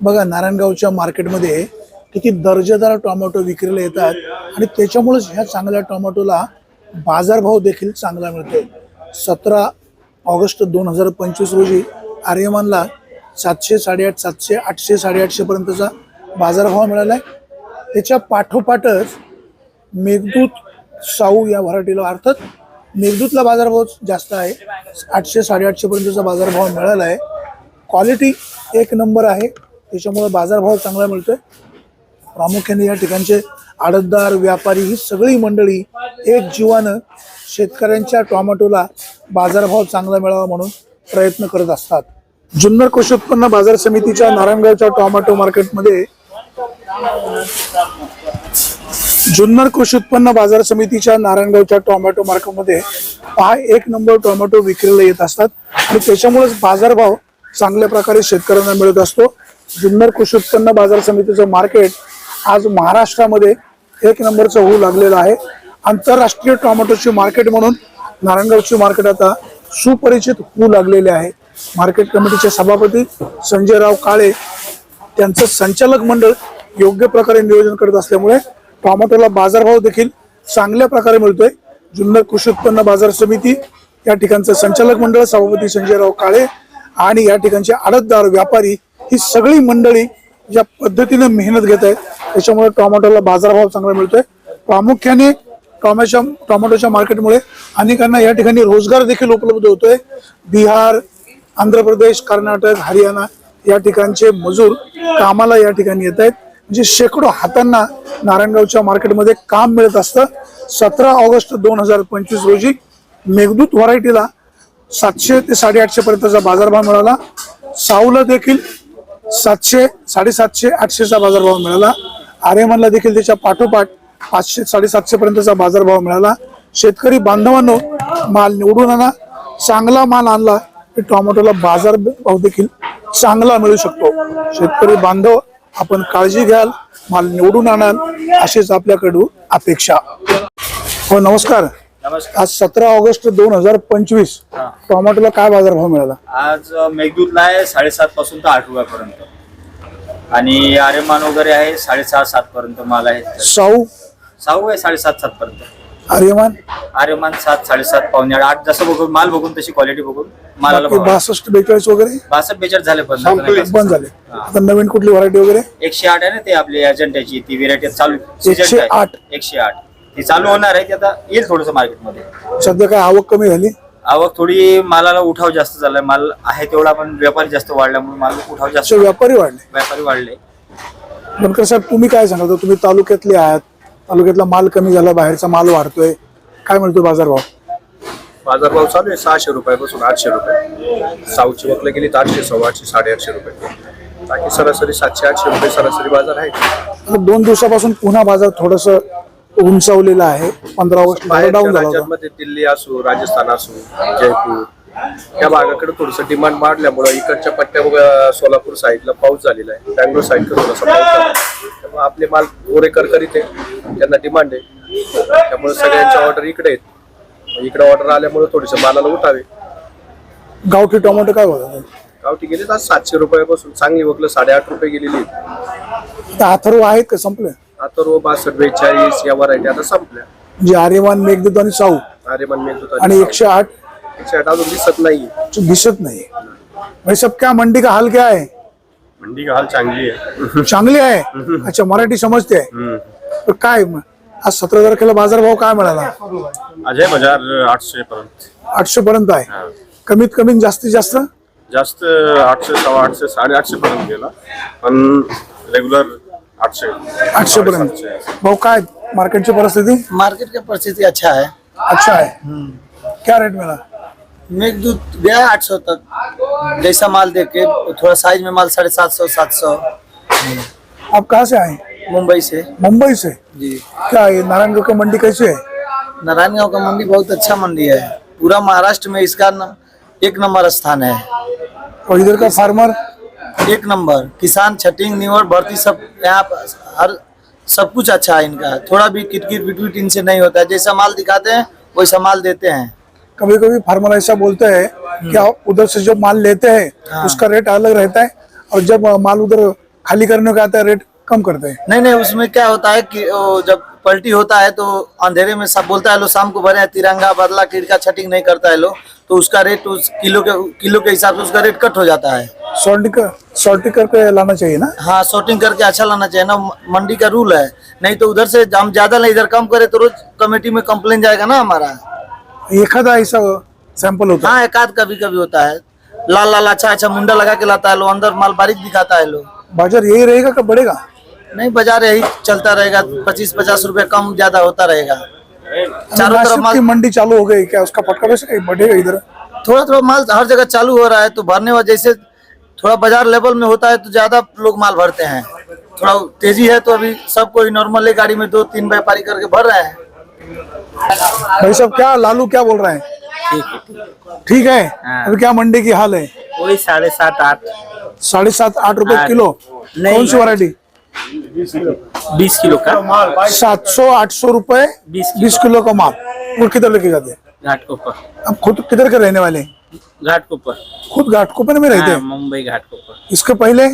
बघा नारायणगावच्या मार्केटमध्ये किती दर्जेदार टोमॅटो विक्रीला येतात आणि त्याच्यामुळेच ह्या चांगल्या टोमॅटोला बाजारभाव देखील चांगला मिळतो सतरा ऑगस्ट दोन हजार पंचवीस रोजी आर्यमानला सातशे साडेआठ सातशे आठशे साडेआठशे पर्यंतचा बाजारभाव मिळाला आहे त्याच्या पाठोपाठच मेघदूत साऊ या व्हरायटीला अर्थात मेघदूतला बाजारभाव जास्त आहे. आठशे साडेआठशे पर्यंतचा बाजारभाव मिळाला आहे क्वालिटी एक नंबर आहे. त्याच्यामुळे बाजारभाव चांगला मिळतोय. प्रामुख्याने या ठिकाणचे आडतदार व्यापारी ही सगळी मंडळी एक जीवानं शेतकऱ्यांच्या टोमॅटोला बाजारभाव चांगला मिळावा म्हणून प्रयत्न करत असतात. जुन्नर कृषी उत्पन्न बाजार समितीच्या नारायणगावच्या टोमॅटो मार्केटमध्ये जुन्नर कृषी उत्पन्न बाजार समितीच्या नारायणगावच्या टोमॅटो मार्केटमध्ये पहा एक नंबर टोमॅटो विक्रीला येत असतात. आणि त्याच्यामुळेच बाजारभाव चांगल्या प्रकारे शेतकऱ्यांना मिळत असतो. जुन्नर कृषी उत्पन्न बाजार समितीचं मार्केट आज महाराष्ट्रामध्ये एक नंबरचं होऊ लागलेलं आहे. आंतरराष्ट्रीय टोमॅटोची मार्केट म्हणून नारायणगावची मार्केट आता सुपरिचित होऊ लागलेले आहे. मार्केट कमिटीचे सभापती संजयराव काळे त्यांचं संचालक मंडळ योग्य प्रकारे नियोजन करत असल्यामुळे टोमॅटोला बाजारभाव देखील चांगल्या प्रकारे मिळतोय. जुन्नर कृषी उत्पन्न बाजार समिती या ठिकाणचं संचालक मंडळ सभापती संजयराव काळे आणि या ठिकाणचे आडतदार व्यापारी ही सगळी मंडळी ज्या पद्धतीनं मेहनत घेत आहेत. त्याच्यामुळे टोमॅटोला बाजारभाव चांगला मिळतोय. प्रामुख्याने टोमॅटोच्या टोमॅटोच्या मार्केटमुळे अनेकांना या ठिकाणी रोजगार देखील उपलब्ध होतोय. बिहार आंध्र प्रदेश कर्नाटक हरियाणा या ठिकाणचे मजूर कामाला या ठिकाणी येत आहेत. म्हणजे शेकडो हातांना नारायणगावच्या मार्केटमध्ये काम मिळत असतं. सतरा ऑगस्ट दोन हजार पंचवीस रोजी मेघदूत व्हरायटीला सातशे ते साडेआठशे पर्यंतचा बाजारभाव मिळाला. साऊला देखील सातशे साडेसातशे आठशेचा बाजारभाव मिळाला. आर्यमनला देखील त्याच्या पाठोपाठ पाचशे साडेसातशे पर्यंतचा बाजारभाव मिळाला. शेतकरी बांधवांनो माल निवडून आणा. चांगला माल आणला की टोमॅटोला बाजार भाव देखील चांगला मिळू शकतो. शेतकरी बांधव आपण काळजी घ्याल माल निवडून आणाल अशीच आपल्याकडून अपेक्षा. हो नमस्कार नमस्कार. आज सतरा ऑगस्ट दोन हजार पंचवीस टोमॅटोला काय बाजारभाव मिळाला? आज मेघदूतला आहे साडेसात पासून तर आठ रुपयापर्यंत आणि आर्यमान वगैरे आहे साडेसहा सात पर्यंत माल आहे. साऊ? साऊ आहे साडेसात सात पर्यंत. आर्यमान? आर्यमान सात साडेसात पावणे आठ. आठ जसं बघून माल बघून तशी क्वालिटी बघून मालाला. बासष्ट बेचाळीस वगैरे? बासष्ट बेचाळीस झाले. बंद झाले. आता नवीन कुठली व्हरायटी वगैरे? एकशे आठ आहे ना ते आपली एजंटाची ती व्हेरायटी चालू एकशे. आठ. एकशे आठ. ती चालू होणार आहे ती आता येईल थोडस मार्केटमध्ये. सध्या काय आवक कमी झाली? आवक थोडी मालाला उठाव जास्त झालाय. माल आहे तेवढा पण व्यापारी जास्त वाढल्यामुळे माल उठाव जास्त असे व्यापारी वाढले. व्यापारी वाढले. बनकर साहेब तुम्ही काय सांगता तुम्ही तालुक्यातले आहात तालुक्यातला माल कमी झाला बाहेरचा माल वाढतोय काय म्हणतो बाजारभाव? बाजारभाव चालू आहे सहाशे रुपयापासून आठशे रुपये. साऊची वकलं गेली तर आठशे सव्वा आठशे साडेआठशे रुपये. बाकी सरासरी सातशे आठशे रुपये सरासरी बाजार आहे. आता दोन दिवसापासून पुन्हा बाजार थोडस उंचावलेला आहे. पंधरा ऑगस्ट डाऊन झाला होता. राज्यांमध्ये दिल्ली असो राजस्थान असो जयपूर या भागाकडे थोडंसं डिमांड वाढल्यामुळं इकडच्या पट्ट्या सोलापूर साईडला पाऊस झालेला आहे. बँगलोर साईडला थोडासा पाऊस झाला. त्यामुळे आपले माल गोरे करकरीत आहे. त्यांना डिमांड आहे. त्यामुळे सगळ्यांच्या ऑर्डर इकडे आहेत. इकडे ऑर्डर आल्यामुळे थोडेसे मालाला उठावे. गावठी टोमॅटो काय होता गावठी गेले तर सातशे रुपयापासून. चांगली वकलं साडेआठ रुपये गेलेली आहेत. आता अथर्व आहेत का? संपले? आता रो बासष्ट बेचाळीस या व्हरायटी आता संपल्या. म्हणजे आर्यमान मेघदूत आणि साऊ. अरे मन मेघदूत आणि एकशे आठ? एकशे आठ अजून दिसत नाही जो दिसत नाही भाई सब क्या मंडी का हाल क्या है? मंडी का हाल चांगली आहे. चांगली आहे? अच्छा मराठी समजते. आहे तर काय? आज सतरा तारखेला बाजारभाव काय मिळाला अजय बाजार आठशे पर्यंत. आठशे पर्यंत आहे. कमीत कमी जास्तीत जास्त? जास्त आठशे सव्वा आठशे साडे आठशे पर्यंत गेला. पण रेग्युलर आठशे. पर्यंत. भाऊ काय मार्केटची परिस्थिती? मार्केट की परिस्थिति अच्छा है अच्छा है क्या रेट मिला? मेघदूत गया आठ सौ तक जैसा माल देख के थोड़ा साइज में माल साढ़े सात सौ सात सौ आप कहाँ से आए? मुंबई से. मुंबई से? जी. क्या ये नारायणगढ़ का मंडी कैसे है? नारायणगांव का मंडी बहुत अच्छा मंडी है। पूरा महाराष्ट्र में इसका न, एक नंबर स्थान है। और इधर का फार्मर एक नंबर। किसान छटिंग निवड़ भर्ती सब यहाँ हर सब कुछ अच्छा है इनका। थोड़ा भी किटकिट विटकिट इनसे नहीं होता। है जैसा माल दिखाते हैं वैसा माल देते हैं। कभी कभी फार्मर ऐसा बोलते हैं कि आप उधर से जो माल लेते हैं हाँ। उसका रेट अलग रहता है और जब माल उधर खाली करने का आता है रेट कम करते हैं। नहीं नहीं उसमें क्या होता है कि जब पलटी होता है तो अंधेरे में सब बोलता है लो शाम को भरे तिरंगा बदला किड़का छटिंग नहीं करता है लो। तो उसका रेट उस किलो के किलो के हिसाब से उसका रेट कट हो जाता है। सॉल्टिंग कर करके लाना चाहिए ना? हाँ शॉर्टिंग करके अच्छा लाना चाहिए ना। मंडी का रूल है। नहीं तो उधर से हम ज़्यादा नहीं इधर कम करे तो रोज कमेटी में कंप्लेन जाएगा ना हमारा। एखादा ऐसा सैंपल होता है। हाँ एक आध कभी कभी होता है। लाल लाल अच्छा अच्छा मुंडा लगा के लाता है लो अंदर माल बारीक दिखाता है लो। है बाज़ार यही रहेगा कब बढ़ेगा? नहीं बाज़ार यही चलता रहेगा। पच्चीस पचास रुपए कम ज़्यादा होता रहेगा। चारों तरफ़ नासिक की मंडी चालू हो गई क्या उसका फटका वैसे कहीं बढ़ेगा इधर? थोड़ा थोड़ा माल हर जगह चालू हो रहा है तो भरने वाला जैसे थोड़ा बाज़ार लेवल में होता है तो ज़्यादा लोग माल भरते हैं। थोड़ा तेज़ी है तो अभी सब कोई नॉर्मल गाड़ी में दो तीन व्यापारी करके भर रहे हैं। भाई साहब क्या लालू क्या बोल रहे हैं? ठीक है अभी क्या मंडी की हाल है? वही साढ़े सात आठ। साढ़े सात आठ रुपए। किलो। कौन सी वैरायटी बीस किलो का? माल सात सौ आठ सौ रूपए बीस किलो। का माल। वो किधर लेके जाते हैं? घाट के ऊपर। अब खुद किधर के रहने वाले हैं? घाट के ऊपर। खुद घाटकोपर में रहते? हाँ, हैं मुंबई घाट के ऊपर। इसके पहले?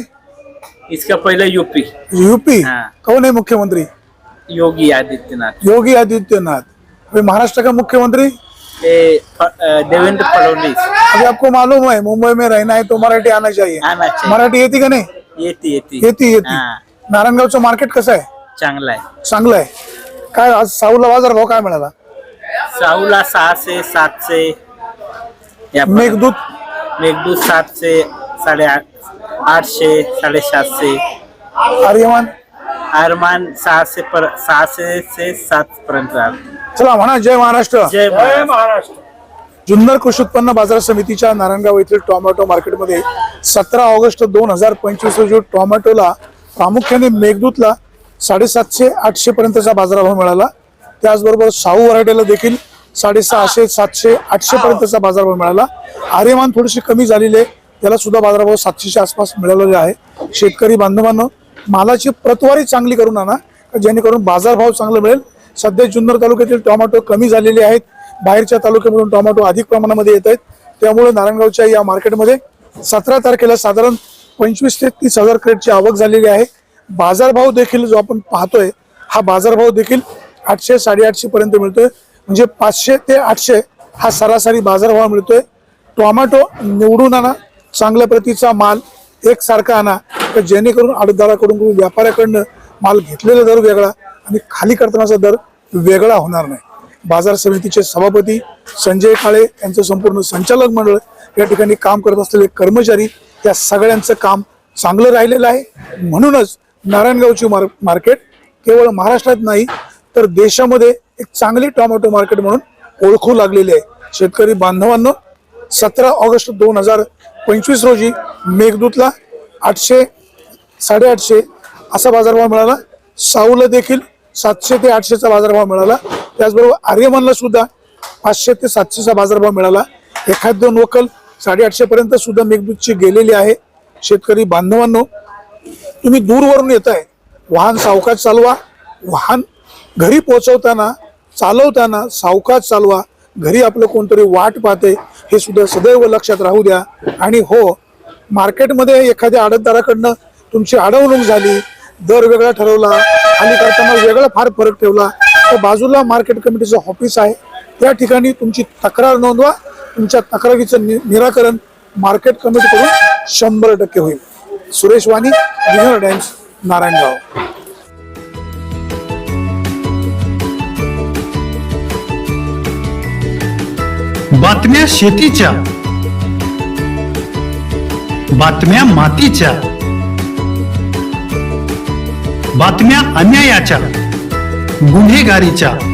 इसका पहले यूपी। यूपी? हाँ। कौन है मुख्यमंत्री? योगी आदित्यनाथ। योगी आदित्यनाथ। अभी महाराष्ट्र का मुख्यमंत्री? ये देवेंद्र फडणवीस। अभी आपको मालूम है मुंबई में रहना है तो मराठी आना चाहिए। आना चाहिए। मराठी येते का नाही? येते येते। येते येते। हा, नारायणगावचं मार्केट कसं आहे? चांगला आहे. चांगलं आहे. काय आज साऊला बाजार भाव काय मिळाला? साऊला सहाशे सातशे. या. मेघदूत? मेघदूत सातशे साडे आठ आठशे साडेसातशे आर्यमान? आरमान सहाशे पर सहाशे से सात पर्यंत. चला म्हणा जय महाराष्ट्र. जय महाराष्ट्र. जुन्नर कृषी उत्पन्न बाजार समितीच्या नारायणगाव येथील टोमॅटो मार्केटमध्ये सतरा ऑगस्ट दोन हजार पंचवीस रोजी टोमॅटोला प्रामुख्याने मेघदूतला साडेसातशे आठशे पर्यंतचा बाजारभाव मिळाला. त्याचबरोबर शाहू व्हरायटीला देखील साडेसहाशे सातशे आठशे पर्यंतचा बाजारभाव मिळाला. आर्यमान थोडीशी कमी झालेली आहे. त्याला सुद्धा बाजारभाव सातशेच्या आसपास मिळालेला आहे. शेतकरी बांधवांनो मालाची प्रतवारी चांगली करून आणा जेणेकरून बाजारभाव चांगला मिळेल. सध्या जुन्नर तालुक्यातील टोमॅटो कमी झालेले आहेत. बाहेरच्या तालुक्यामधून टोमॅटो अधिक प्रमाणामध्ये येत आहेत. त्यामुळे नारायणगावच्या या मार्केटमध्ये सतरा तारखेला साधारण पंचवीस ते तीस हजार क्रेटची आवक झालेली आहे. बाजारभाव देखील जो आपण पाहतोय हा बाजारभाव देखील आठशे साडेआठशे पर्यंत मिळतोय. म्हणजे पाचशे ते आठशे हा सरासरी बाजारभाव मिळतोय. टोमॅटो निवडून आणा चांगल्या प्रतीचा माल एकसारखा आणा तर जेणेकरून आडतदाराकडून व्यापाऱ्याकडनं माल घेतलेला दर वेगळा आणि खाली करतानाचा दर वेगळा होणार नाही. बाजार समितीचे सभापती संजय काळे यांचं संपूर्ण संचालक मंडळ या ठिकाणी काम करत असलेले कर्मचारी या सगळ्यांचं काम चांगलं राहिलेलं आहे. म्हणूनच नारायणगावची मार मार्केट केवळ महाराष्ट्रात नाही तर देशामध्ये एक चांगली टोमॅटो मार्केट म्हणून ओळखू लागलेली आहे. शेतकरी बांधवांनो सतरा ऑगस्ट दोन हजार पंचवीस रोजी मेघदूतला आठशे साडेआठशे असा बाजारभाव मिळाला. साऊला देखील सातशे ते आठशेचा बाजारभाव मिळाला. त्याचबरोबर आर्यमनला सुद्धा पाचशे ते सातशेचा बाजारभाव मिळाला. एखाद दोन वकल साडेआठशे पर्यंत सुद्धा मेघदूतची गेलेली आहे. शेतकरी बांधवांनो तुम्ही दूरवरून येत आहे वाहन सावकाश चालवा. वाहन घरी पोहोचवताना चालवताना सावकाश चालवा. घरी आपलं कोणतरी वाट पाहते हे सुद्धा सदैव लक्षात राहू द्या. आणि हो मार्केटमध्ये एखाद्या आडतदाराकडनं तुमची अडवणूक झाली दर वेगळा ठरवला आणि करताना वेगळा फार फरक ठेवला तर बाजूला मार्केट कमिटीचं ऑफिस आहे. त्या ठिकाणी तुमची तक्रार नोंदवा. तुमच्या तक्रारीचं नि- निराकरण मार्केट कमिटीकडून शंभर टक्के होईल. सुरेश वाणी बिहार टाइम्स नारायणगाव. बातम्या शेतीच्या. बातम्या मातीच्या. बातम्या अन्यायाच्या. गुन्हेगारीच्या.